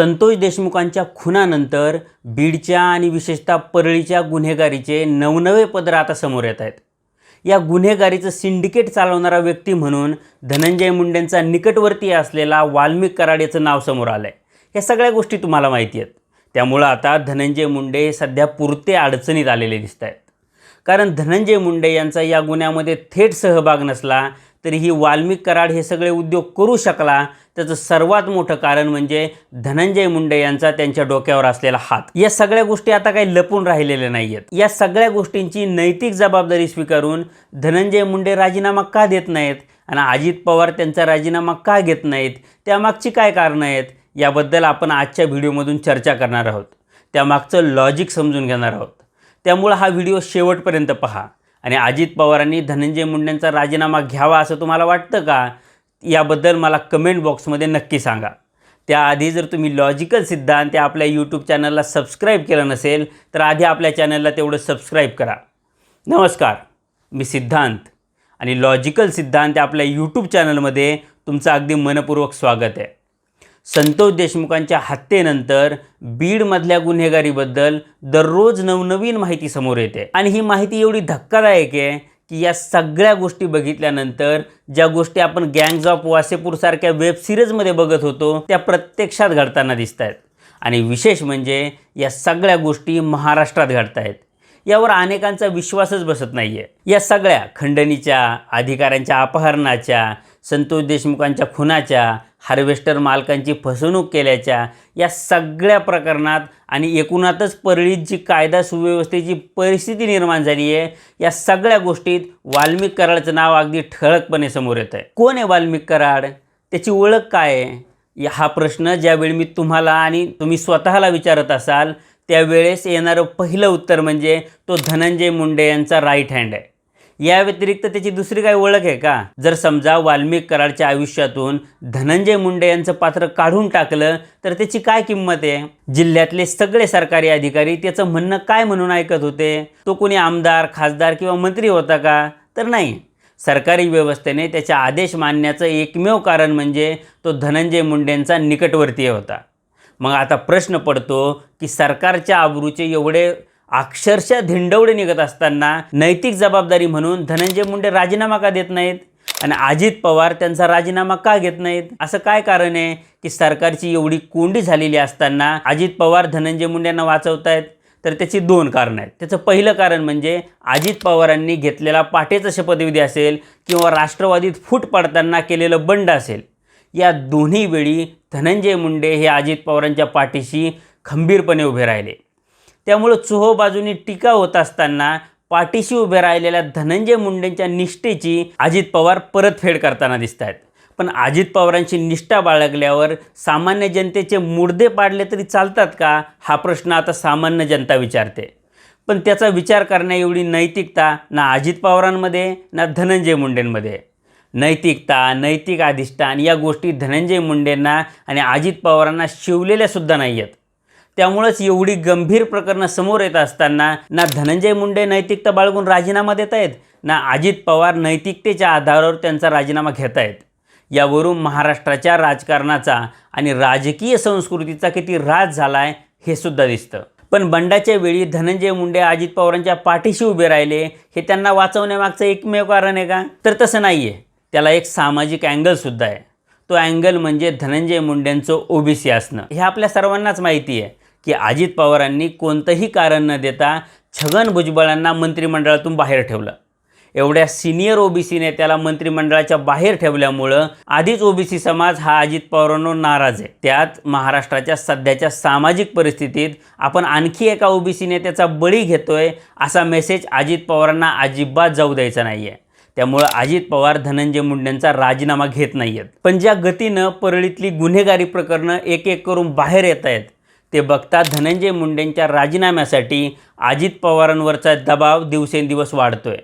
संतोष देशमुखांच्या खुनानंतर बीडच्या आणि विशेषतः परळीच्या गुन्हेगारीचे नवनवे पदर आता समोर येत आहेत. या गुन्हेगारीचं सिंडिकेट चालवणारा व्यक्ती म्हणून धनंजय मुंडेंचा निकटवर्ती असलेला वाल्मिक कराड याचं नाव समोर आलं आहे या सगळ्या गोष्टी तुम्हाला माहिती आहेत. त्यामुळं आता धनंजय मुंडे हे सध्या पुरते अडचणीत आलेले दिसत आहेत कारण धनंजय मुंडे यांचा या गुन्ह्यामध्ये थेट सहभाग नसला तरी ही वाल्मिक कराड हे सगळे उद्योग करू शकला. त्याचं सर्वात मोठं कारण म्हणजे धनंजय मुंडे यांचा त्यांच्या डोक्यावर असलेला हात. या सगळ्या गोष्टी आता काही लपून राहिलेल्या नाही आहेत या सगळ्या गोष्टींची नैतिक जबाबदारी स्वीकारून धनंजय मुंडे राजीनामा का देत नाहीत आणि अजित पवार त्यांचा राजीनामा का घेत नाहीत? त्यामागची काय कारणं आहेत? याबद्दल आपण आजच्या व्हिडिओमधून चर्चा करणार आहोत. त्यामागचं लॉजिक समजून घेणार आहोत. त्यामुळं हा व्हिडिओ शेवटपर्यंत पहा. आणि अजित पवारांनी धनंजय मुंडेंचा राजीनामा घ्यावा असं तुम्हाला वाटतं का? याबद्दल मला कमेंट बॉक्समध्ये नक्की सांगा. त्याआधी जर तुम्ही लॉजिकल सिद्धांत या आपल्या यूट्यूब चॅनलला सबस्क्राईब केलं नसेल तर आधी आपल्या चॅनलला तेवढं सबस्क्राईब करा. नमस्कार मी सिद्धांत आणि लॉजिकल सिद्धांत आपल्या यूट्यूब चॅनलमध्ये तुमचं अगदी मनपूर्वक स्वागत आहे. संतोष देशमुखांच्या हत्येनंतर बीडमधल्या गुन्हेगारीबद्दल दररोज नवनवीन माहिती समोर येते. आणि ही माहिती एवढी धक्कादायक आहे की या सगळ्या गोष्टी बघितल्यानंतर ज्या गोष्टी आपण गँग्ज ऑफ वासेपूरसारख्या वेब सिरीजमध्ये बघत होतो त्या प्रत्यक्षात घडताना दिसत आहेत आणि विशेष म्हणजे या सगळ्या गोष्टी महाराष्ट्रात घडत आहेत यावर अनेकांचा विश्वासच बसत नाही आहे या सगळ्या खंडणीच्या अधिकाऱ्यांच्या अपहरणाच्या संतोष देशमुखांच्या खुनाच्या हार्वेस्टर मालकांची फसवणूक केल्याच्या या सगळ्या प्रकरणात आणि एकूणातच परळीत जी कायदा सुव्यवस्थेची परिस्थिती निर्माण झाली आहे या सगळ्या गोष्टीत वाल्मिक कराडचं नाव अगदी ठळकपणे समोर येतं आहे. कोण आहे वाल्मिक कराड? त्याची ओळख काय आहे? हा प्रश्न ज्यावेळी मी तुम्हाला आणि तुम्ही स्वतःला विचारत असाल त्यावेळेस येणारं पहिलं उत्तर म्हणजे तो धनंजय मुंडे यांचा राईट हँड आहे. या व्यतिरिक्त त्याची दुसरी काही ओळख आहे का? जर समजा वाल्मिक कराडच्या आयुष्यातून धनंजय मुंडे यांचं पात्र काढून टाकलं तर त्याची काय किंमत आहे? जिल्ह्यातले सगळे सरकारी अधिकारी त्याचं म्हणणं काय म्हणून ऐकत होते? तो कोणी आमदार खासदार किंवा मंत्री होता का? तर नाही. सरकारी व्यवस्थेने त्याच्या आदेश मानण्याचं एकमेव कारण म्हणजे तो धनंजय मुंडेंचा निकटवर्तीय होता. मग आता प्रश्न पडतो की सरकारच्या आबरूचे एवढे अक्षरशः धिंडवडे निघत असताना नैतिक जबाबदारी म्हणून धनंजय मुंडे राजीनामा का देत नाहीत? आणि अजित पवार त्यांचा राजीनामा का घेत नाहीत? असं काय कारण आहे की सरकारची एवढी कोंडी झालेली असताना अजित पवार धनंजय मुंडेंना वाचवतायत? तर त्याची दोन कारणं आहेत. त्याचं पहिलं कारण म्हणजे अजित पवारांनी घेतलेला पाटेचा शपथविधी असेल किंवा राष्ट्रवादीत फूट पडताना केलेलं बंड असेल या दोन्ही वेळी धनंजय मुंडे हे अजित पवारांच्या पाठीशी खंबीरपणे उभे राहिले. त्यामुळं चोहो बाजूनी टीका होत असताना पाठीशी उभे राहिलेल्या धनंजय मुंडेंच्या निष्ठेची अजित पवार परतफेड करताना दिसत आहेत पण अजित पवारांची निष्ठा बाळगल्यावर सामान्य जनतेचे मुर्दे पाडले तरी चालतात का? हा प्रश्न आता सामान्य जनता विचारते. पण त्याचा विचार करण्याएवढी नैतिकता ना अजित पवारांमध्ये ना धनंजय मुंडेंमध्ये. आहे. नैतिकता नैतिक अधिष्ठान या गोष्टी धनंजय मुंडेंना आणि अजित पवारांना शिवलेल्या सुद्धा नाही आहेत त्यामुळंच एवढी गंभीर प्रकरणं समोर येत असताना ना धनंजय मुंडे नैतिकता बाळगून राजीनामा देत आहेत ना अजित पवार नैतिकतेच्या आधारावर त्यांचा राजीनामा घेत आहेत. यावरून महाराष्ट्राच्या राजकारणाचा आणि राजकीय संस्कृतीचा किती राज झाला आहे हे सुद्धा दिसतं. पण बंडाच्या वेळी धनंजय मुंडे अजित पवारांच्या पाठीशी उभे राहिले हे त्यांना वाचवण्यामागचं एकमेव कारण आहे का? तर तसं नाही आहे त्याला एक सामाजिक अँगलसुद्धा आहे. तो अँगल म्हणजे धनंजय मुंडेंचं ओबीसी असणं. हे आपल्या सर्वांनाच माहिती आहे. की अजित पवारांनी कोणतंही कारण न देता छगन भुजबळांना मंत्रिमंडळातून बाहेर ठेवलं. एवढ्या सिनियर ओबीसी नेत्याला मंत्रिमंडळाच्या बाहेर ठेवल्यामुळं आधीच ओबीसी समाज हा अजित पवारांवर नाराज आहे. त्यात महाराष्ट्राच्या सध्याच्या सामाजिक परिस्थितीत आपण आणखी एका ओबीसी नेत्याचा बळी घेतोय असा मेसेज अजित पवारांना अजिबात जाऊ द्यायचा नाही आहे त्यामुळं अजित पवार धनंजय मुंडेंचा राजीनामा घेत नाही आहेत पण ज्या गतीनं परळीतली गुन्हेगारी प्रकरणं एक एक करून बाहेर येत आहेत ते बघता धनंजय मुंडेंच्या राजीनाम्यासाठी अजित पवारांवरचा दबाव दिवसेंदिवस वाढतोय.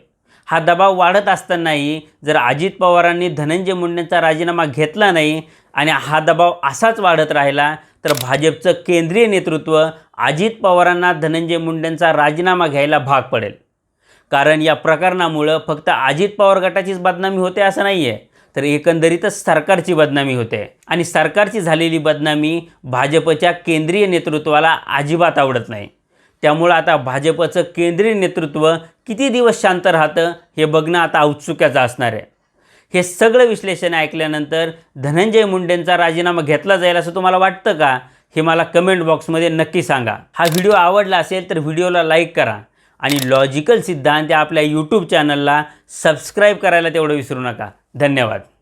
हा दबाव वाढत असतानाही जर अजित पवारांनी धनंजय मुंडेंचा राजीनामा घेतला नाही आणि हा दबाव असाच वाढत राहिला तर भाजपचं केंद्रीय नेतृत्व अजित पवारांना धनंजय मुंडेंचा राजीनामा घ्यायला भाग पडेल. कारण या प्रकरणामुळं फक्त अजित पवार गटाचीच बदनामी होते असं नाही आहे तर एकंदरीतच सरकारची बदनामी होते. आणि सरकारची झालेली बदनामी भाजपच्या केंद्रीय नेतृत्वाला अजिबात आवडत नाही. त्यामुळं आता भाजपचं केंद्रीय नेतृत्व किती दिवस शांत राहतं हे बघणं आता औत्सुक्याचं असणार आहे. हे सगळं विश्लेषण ऐकल्यानंतर धनंजय मुंडेंचा राजीनामा घेतला जाईल असं तुम्हाला वाटतं का? हे मला कमेंट बॉक्समध्ये नक्की सांगा. हा व्हिडिओ आवडला असेल तर व्हिडिओला लाईक करा. आणि लॉजिकल सिद्धांत आपल्या यूट्यूब चॅनलला सबस्क्राईब करायला तेवढं विसरू नका. धन्यवाद.